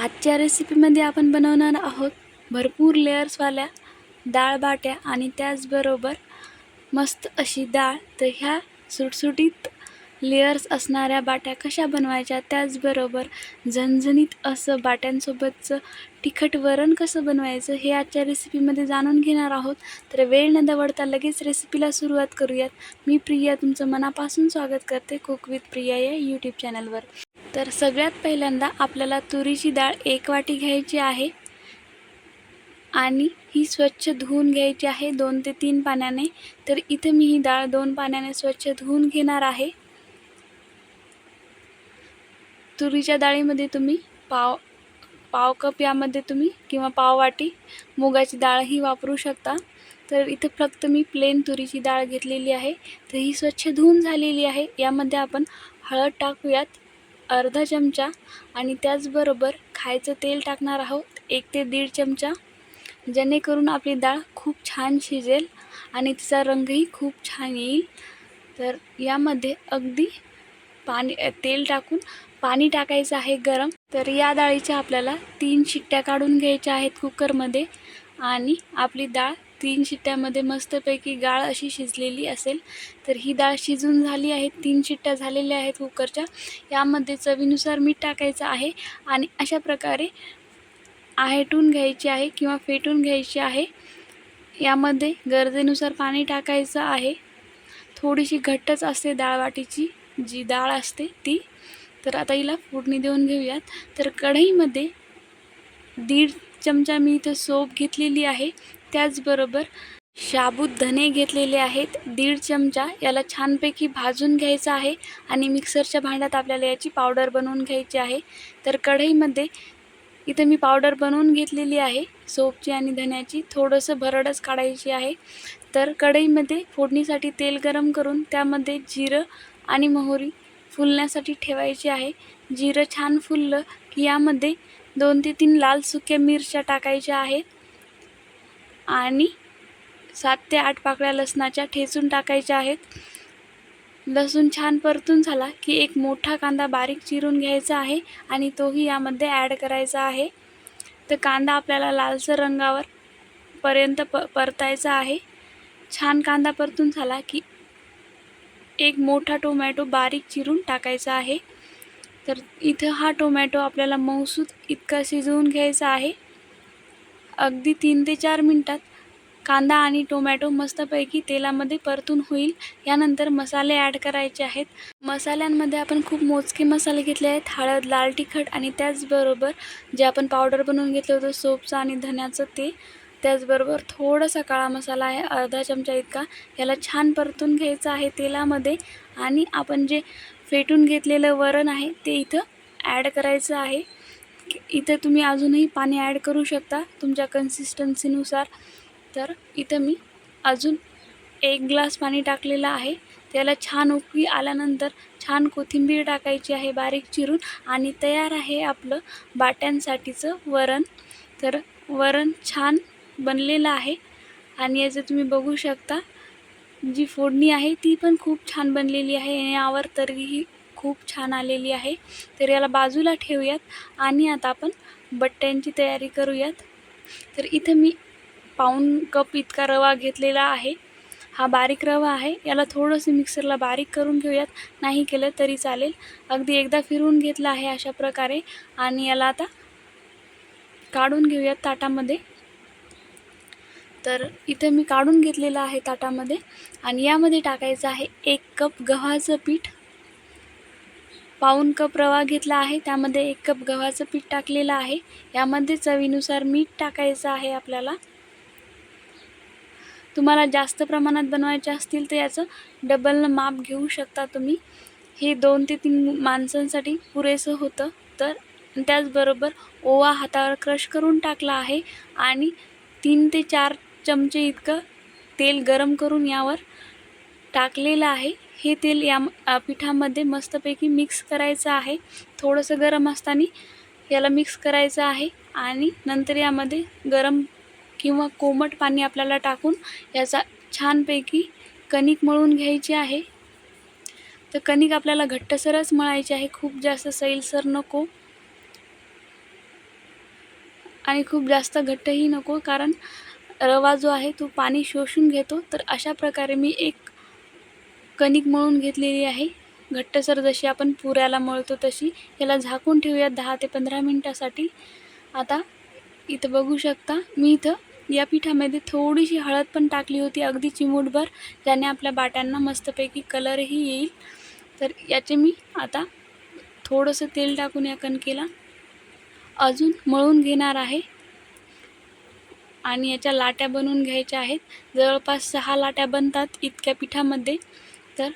आजच्या रेसिपीमध्ये आपण बनवणार आहोत भरपूर लेअर्सवाल्या डाळ बाट्या आणि त्याचबरोबर मस्त अशी डाळ. तर ह्या सुटसुटीत लेअर्स असणाऱ्या बाट्या कशा बनवायच्या? त्याचबरोबर झणझणीत असं बाट्यांसोबतचं तिखट वरण कसं बनवायचं हे आजच्या रेसिपीमध्ये जाणून घेणार आहोत. तर वेळ न दवडता लगेच रेसिपीला सुरुवात करूयात. मी प्रिया तुमचं मनापासून स्वागत करते. कुक विथ प्रिया या यूट्यूब चॅनलवर तर सगळ्यात पहिल्यांदा आपल्याला तुरीची डाळ एक वाटी घ्यायची आहे आणि ही स्वच्छ धुवून घ्यायची आहे दोन ते तीन पाण्याने. तर इथं मी ही डाळ दोन पाण्याने स्वच्छ धुवून घेणार आहे. तुरीच्या डाळीमध्ये तुम्ही पाव पाव कप यामध्ये तुम्ही किंवा पाव वाटी मुगाची डाळही वापरू शकता. तर इथं फक्त मी प्लेन तुरीची डाळ घेतलेली आहे. तर ही स्वच्छ धुवून झालेली आहे. यामध्ये आपण हळद टाकूयात. अर्धा चमचा आणि त्याचबरोबर खायचं तेल टाकणार आहोत. एक ते दीड चमचा. जेणेकरून आपली डाळ खूप छान शिजेल आणि तिचा रंगही खूप छान येईल. तर यामध्ये अगदी पाणी तेल टाकून पाणी टाकायचं आहे गरम. तर या डाळीच्या आपल्याला तीन शिट्ट्या काढून घ्यायच्या आहेत कुकरमध्ये आणि आपली डाळ तीन शिट्ट्यामध्ये मस्तपैकी गाळ अशी शिजलेली असेल तर ही डाळ शिजून झाली आहे. तीन शिट्ट्या झालेल्या आहेत कुकरच्या. यामध्ये चवीनुसार मीठ टाकायचं आहे आणि अशा प्रकारे आहेटून घ्यायची आहे किंवा फेटून घ्यायची आहे. यामध्ये गरजेनुसार पाणी टाकायचं आहे. थोडीशी घट्टच असते डाळवाटीची जी डाळ असते ती. तर आता हिला फोडणी देऊन घेऊयात. तर कढईमध्ये दीड चमचा मी इथं सोप घेतलेली आहे. त्याचबरोबर शाबूत धने घेतलेले आहेत. दीड चमचा याला छानपैकी भाजून घ्यायचं आहे आणि मिक्सरच्या भांड्यात आपल्याला याची पावडर बनवून घ्यायची आहे. तर कढईमध्ये इथं मी पावडर बनवून घेतलेली आहे. सोपची आणि धन्याची थोडंसं भरडच काढायची आहे. तर कढईमध्ये फोडणीसाठी तेल गरम करून त्यामध्ये जिरं आणि मोहरी फुलण्यासाठी ठेवायची आहे. जिरं छान फुललं की यामध्ये दोन ते तीन लाल सुक्या मिरच्या टाकायच्या आहेत. आणि सात ते आठ पाकळ्या लसणाच्या ठेचून टाकायच्या आहेत. लसूण छान परतून झाला की एक मोठा कांदा बारीक चिरून घ्यायचा आहे आणि तोही यामध्ये ॲड करायचा आहे. तर कांदा आपल्याला लालसर रंगावर पर्यंत प परतायचा आहे. छान कांदा परतून झाला की एक मोठा टोमॅटो बारीक चिरून टाकायचा आहे. तर इथं हा टोमॅटो आपल्याला मौसूद इतका शिजवून घ्यायचा आहे. अगदी तीन ते चार मिनटात कांदा आणि टोमॅटो मस्तपैकी तेलामध्ये परतून होईल. यानंतर मसाले ॲड करायचे आहेत. मसाल्यांमध्ये आपण खूप मोजके मसाले घेतले आहेत. हळद लाल तिखट आणि त्याचबरोबर जे आपण पावडर बनवून घेतलं होतं सोपचं आणि धन्याचं ते त्याचबरोबर थोडासा काळा मसाला आहे अर्धा चमचा इतका. याला छान परतून घ्यायचं आहे तेलामध्ये आणि आपण जे फेटून घेतलेलं वरण आहे ते इथं ॲड करायचं आहे. इथं तुम्ही अजूनही पाणी ॲड करू शकता तुमच्या कन्सिस्टन्सीनुसार तर इथं मी अजून एक ग्लास पाणी टाकलेलं आहे. त्याला छान उकळी आल्यानंतर छान कोथिंबीर टाकायची आहे बारीक चिरून आणि तयार आहे आपलं बाट्यांसाठीचं वरण. तर वरण छान बनलेलं आहे आणि याचं तुम्ही बघू शकता जी फोडणी आहे ती पण खूप छान बनलेली आहे यावर तरीही खूप छान आलेली आहे. तर याला बाजूला ठेवूयात आणि आता आपण बट्ट्यांची तयारी करूयात. तर इथं मी पाऊन कप इतका रवा घेतलेला आहे. हा बारीक रवा आहे. याला थोडंसं मिक्सरला बारीक करून घेऊयात. नाही केलं तरी चालेल. अगदी एकदा फिरवून घेतलं आहे अशा प्रकारे. आणि याला आता काढून घेऊयात ताटामध्ये. तर इथं मी काढून घेतलेलं आहे ताटामध्ये. आणि यामध्ये टाकायचं आहे एक कप गव्हाचं पीठ. पाऊण कप रवा घेतला आहे. त्यामध्ये एक कप गव्हाचं पीठ टाकलेलं आहे. यामध्ये चवीनुसार मीठ टाकायचं आहे आपल्याला. तुम्हाला जास्त प्रमाणात बनवायचे असतील तर याचं डबल माप घेऊ शकता तुम्ही. हे दोन ते तीन माणसांसाठी पुरेसं होतं. तर त्याचबरोबर ओवा हातावर क्रश करून टाकला आहे आणि तीन ते चार चमचे इतकं तेल गरम करून यावर टाकलेलं आहे. हे तेल या पिठामध्ये मस्तपैकी मिक्स करायचं आहे. थोडंसं गरम असताना याला मिक्स करायचं आहे आणि नंतर यामध्ये गरम किंवा कोमट पाणी आपल्याला टाकून याचा छानपैकी कणिक मळून घ्यायची आहे. तर कणिक आपल्याला घट्टसरच मळायची आहे. खूप जास्त सैलसर नको आणि खूप जास्त घट्टही नको कारण रवा जो आहे तो पाणी शोषून घेतो. तर अशा प्रकारे मी एक कणिक मळून घेतलेली आहे. घट्टसर जशी आपण पुऱ्याला मळतो तशी. याला झाकून ठेवूयात दहा ते पंधरा मिनटासाठी. आता इथं बघू शकता मी इथं या पिठामध्ये थोडीशी हळद पण टाकली होती अगदी चिमूटभर ज्याने आपल्या बाट्यांना मस्तपैकी कलरही येईल. तर याचे मी आता थोडंसं तेल टाकून या कणकेला अजून मळून घेणार आहे. आणि याच्या लाट्या बनवून घ्यायच्या आहेत. जवळपास सहा लाट्या बनतात इतक्या पिठामध्ये. तर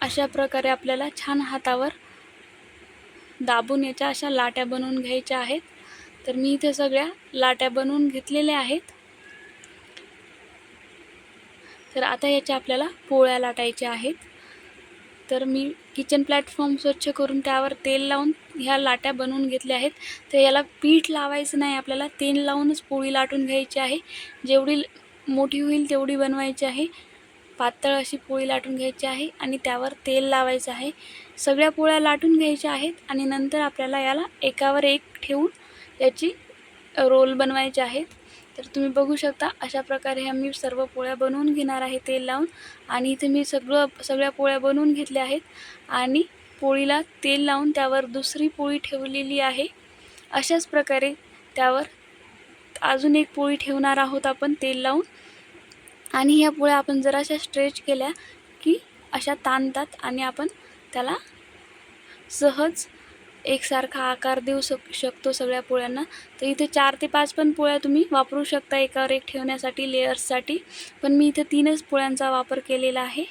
अशा प्रकारे आपल्याला छान हातावर दाबून याच्या अशा लाट्या बनवून घ्यायच्या आहेत. तर मी इथे सगळ्या लाट्या बनवून घेतलेल्या आहेत. तर आता याच्या आपल्याला पोळ्या लाटायच्या आहेत. तर मी किचन प्लॅटफॉर्म स्वच्छ करून त्यावर तेल लावून ह्या लाट्या बनवून घेतल्या आहेत. तर याला पीठ लावायचं नाही आपल्याला तेल लावूनच पोळी लाटून घ्यायची आहे. जेवढी मोठी होईल तेवढी बनवायची आहे. पातळ अशी पोळी लाटून घ्यायची आहे आणि त्यावर तेल लावायचं आहे. सगळ्या पोळ्या लाटून घ्यायच्या आहेत आणि नंतर आपल्याला याला एकावर एक ठेवून याची रोल बनवायचे आहेत. तर तुम्ही बघू शकता अशा प्रकारे ह्या मी सर्व पोळ्या बनवून घेणार आहे तेल लावून. आणि इथे मी सगळं सगळ्या पोळ्या बनवून घेतल्या आहेत. आणि पोळीला तेल लावून त्यावर दुसरी पोळी ठेवलेली आहे. अशाच प्रकारे त्यावर अजून एक पोळी ठेवणार आहोत आपण तेल लावून. आणि ह्या पोळ्या आपण जराशा स्ट्रेच केल्या की अशा ताणतात आणि आपण त्याला सहज एकसारखा आकार देऊ शक शकतो सगळ्या पोळ्यांना तर इथे चार ते पाच पण पोळ्या तुम्ही वापरू शकता एकावर एक ठेवण्यासाठी लेयर्ससाठी पण मी इथे तीनच पोळ्यांचा वापर केलेला आहे.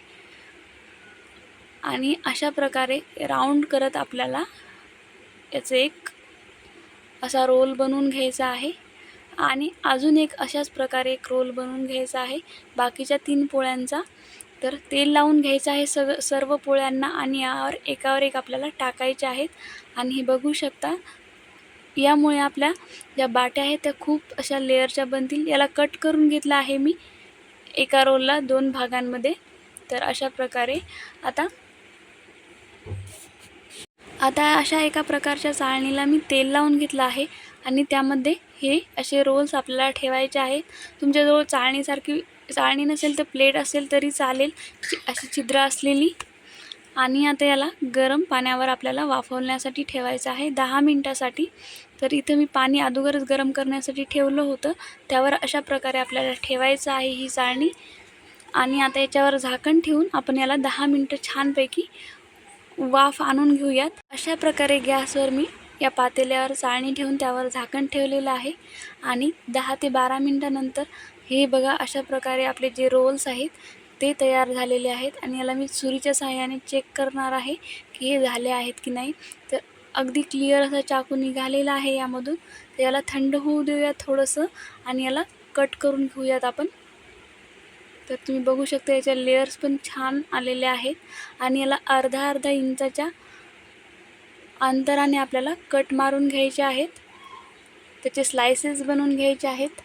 आणि अशा प्रकारे राऊंड करत आपल्याला याचं एक असा रोल बनवून घ्यायचा आहे. आणि अजून एक अशाच प्रकारे एक रोल बनवून घ्यायचा आहे. बाकीच्या तीन पोळ्यांचा. तर तेल लावून घ्यायचं आहे सग सर्व पोळ्यांना आणि यावर एकावर एक आपल्याला टाकायचे आहेत. आणि हे बघू शकता यामुळे आपल्या ज्या बाट्या आहेत त्या खूप अशा लेअरच्या बनतील. याला कट करून घेतला आहे मी एका रोलला दोन भागांमध्ये. तर अशा प्रकारे आता आता अशा एका प्रकारच्या चाळणीला मी तेल लावून घेतलं आहे. आणि त्यामध्ये हे असे रोल्स आपल्याला ठेवायचे आहेत. तुमच्याजवळ चाळणीसारखी चाळणी नसेल तर प्लेट असेल तरी चालेल. चि- अशी छिद्र असलेली. आणि आता याला गरम पाण्यावर आपल्याला वाफवण्यासाठी ठेवायचं आहे. दहा मिनटासाठी. तर इथं मी पाणी अगोदरच गरम करण्यासाठी ठेवलं होतं. त्यावर अशा प्रकारे आपल्याला ठेवायचं आहे ही चाळणी. आणि आता याच्यावर झाकण ठेवून आपण याला दहा मिनटं छानपैकी वाफ आणून घेऊयात. अशा प्रकारे गॅसवर मी या पातेल्यावर चाळणी ठेवून त्यावर झाकण ठेवलेलं आहे. आणि दहा ते बारा मिनटानंतर हे बघा अशा प्रकारे आपले जे रोल्स आहेत ते तयार झालेले आहेत. आणि याला मी सुरीच्या सहाय्याने चेक करणार आहे की हे झाले आहेत की नाही. तर अगदी क्लिअर असा चाकू निघालेला आहे यामधून. तर याला थंड होऊ देऊयात थोडंसं आणि याला कट करून घेऊयात आपण. तर तुम्ही बघू शकता याच्या लेयर्स पण छान आलेल्या आहेत. आणि याला अर्धा अर्धा इंचाच्या अंतराने आपल्याला कट मारून घ्यायचे आहेत. त्याचे स्लायसेस बनवून घ्यायचे आहेत.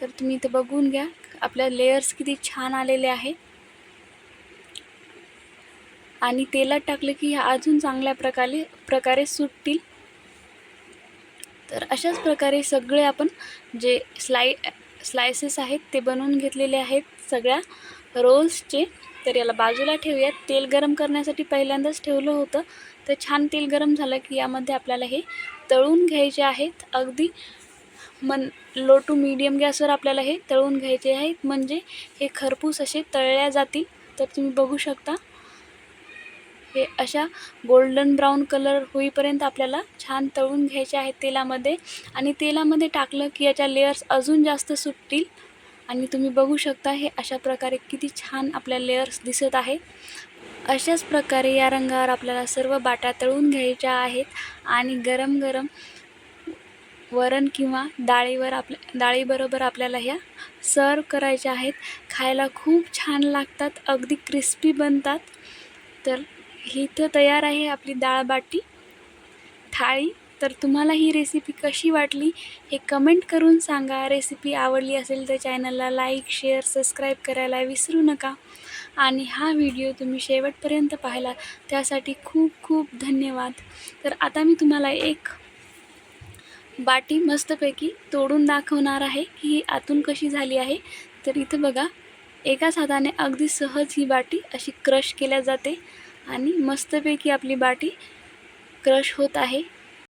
तर तुम्ही इथं बघून घ्या आपल्या लेयर्स किती छान आलेले आहे. आणि तेलात टाकलं की ह्या अजून चांगल्या प्रकारे प्रकारे सुटतील. तर अशाच प्रकारे सगळे आपण जे स्लाय स्लायसेस आहेत ते बनवून घेतलेले आहेत. सगळ्या रोल्सचे तर याला बाजूला ठेवूयात. तेल गरम करण्यासाठी पहिल्यांदाच ठेवलं होतं. तर छान तेल गरम झालं की यामध्ये आपल्याला हे तळून घ्यायचे आहेत. अगदी मन लो टू मीडियम गॅसवर आपल्याला हे तळून घ्यायचे आहेत. म्हणजे हे खरपूस असे तळल्या जातील. तर तुम्ही बघू शकता. हे अशा गोल्डन ब्राऊन कलर होईपर्यंत आपल्याला छान तळून घ्यायचे आहेत तेलामध्ये. आणि तेलामध्ये टाकलं की याच्या लेयर्स अजून जास्त सुटतील. आणि तुम्ही बघू शकता हे अशा प्रकारे किती छान आपल्या लेयर्स दिसत आहे अशाच प्रकारे या रंगावर आपल्याला सर्व बाटा तळून घ्यायच्या आहेत आणि गरम गरम वरण किंवा डाळीवर आपल्या डाळीबरोबर आपल्याला ह्या सर्व करायच्या आहेत. खायला खूप छान लागतात अगदी क्रिस्पी बनतात. तर ही इथं तयार आहे आपली डाळ बाटी. थाळी तर तुम्हाला ही रेसिपी कशी वाटली हे कमेंट करून सांगा. रेसिपी आवडली असेल तर चॅनलला लाईक शेअर सबस्क्राईब करायला विसरू नका. आणि हा व्हिडिओ तुम्ही शेवटपर्यंत पाहिला त्यासाठी खूप खूप धन्यवाद. तर आता मी तुम्हाला एक बाटी मस्तपैकी तोडून दाखवणार आहे की ही आतून कशी झाली आहे. तर इथं बघा एकाच हाताने अगदी सहज ही बाटी अशी क्रश केल्या जाते आणि मस्तपैकी आपली बाटी क्रश होत आहे.